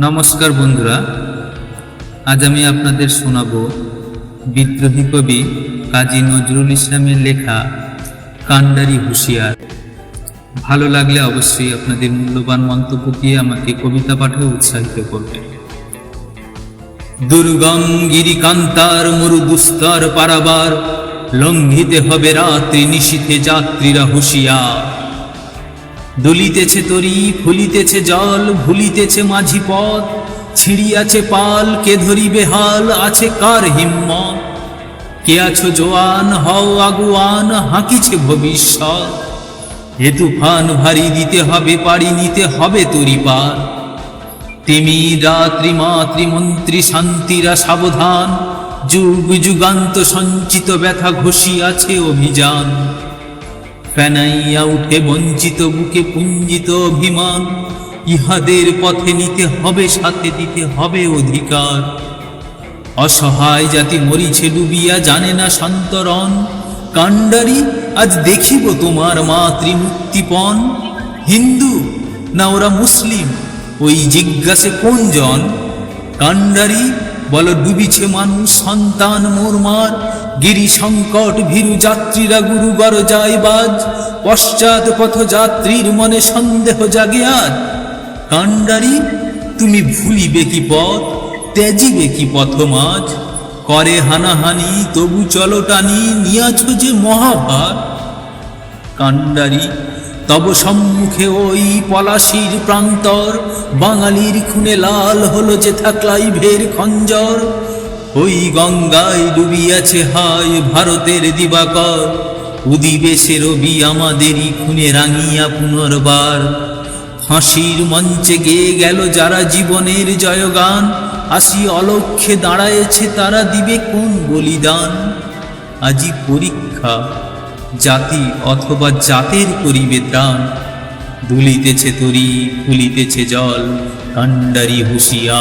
নমস্কার বন্ধুরা, আজ আমি আপনাদের শোনাব বিদ্রোহী কবি কাজী নজরুল ইসলামের লেখা কান্ডারি হুঁশিয়ার। ভালো লাগলে অবশ্যই আপনাদের মূল্যবান মন্তব্য দিয়ে আমাকে কবিতা পাঠে উৎসাহিত করবেন দুর্গম গিরিকান্তার মরু দুস্তর পারাবার, লঙ্ঘিতে হবে রাত্রি নিশীথে যাত্রীরা হুঁশিয়ার। দুলিতেছে তরি, ফুলিতেছে জল, ভুলিতেছে মাঝি পথ। ছিড়িয়াছে পাল, কে ধরিবে হাল, আছে কার হিম্মত? কে আছো জোয়ান, হও আগুয়ান, হাঁকিছে ভবিষ্যৎ। এ তুফান ভারী দিতে হবে, পাড়ি নিতে হবে তরি পার তিমি, রাত্রি মাতৃমন্ত্রী শান্তিরা সাবধান। যুগ, যুগান্ত সঞ্চিত ব্যথা ঘষিয়াছে অভিযান। ফেনাইয়া উঠে বঞ্চিত, বুকে পুঞ্জিত অভিমান। ইহাদের পথে নিতে হবে, সাথে দিতে হবে অধিকার। অসহায় জাতি মরিছে, ডুবিয়া জানে না সন্তরণ। কাণ্ডারি, আজ দেখিব তোমার মাতৃমুক্তিপণ হিন্দু, না ওরা মুসলিম, ওই জিজ্ঞাসে কোন জন? কাণ্ডারি, বল, ডুবিছে মানুষ, সন্তান মোরমার। গিরি সংকট ভীরু যাত্রীরা গুরুগর যায় বাজ। পশ্চাৎ পথ যাত্রীর মনে সন্দেহ জাগে আজ। কাণ্ডারি, তুমি ভুলিবে কি পথ, ত্যাজিবে কি পথ মাঝ? করে হানাহানি, তবু চলো টানি, নিয়াছ যে মহাভার। কাণ্ডারি, তব সম্মুখে ওই পলাশির প্রান্তর। বাঙালির খুনে লাল হলো যে থাকলাই ভের খঞ্জর। ওই গঙ্গায় ডুবিয়াছে হায় ভারতের দিবাকর। উদিবে সে রবি আমাদেরই খুনে রাঙিয়া পুনর্বার। ফাঁসির মঞ্চে গেয়ে গেল যারা জীবনের জয়গান। আসি অলক্ষে দাঁড়ায়েছে তারা দিবে কোন বলিদান। আজি পরীক্ষা, জাতি অথবা জাতের করিবে ত্রাণ। দুলিতেছে তরি, ফুলিতেছে জল, কাণ্ডারি হুঁশিয়া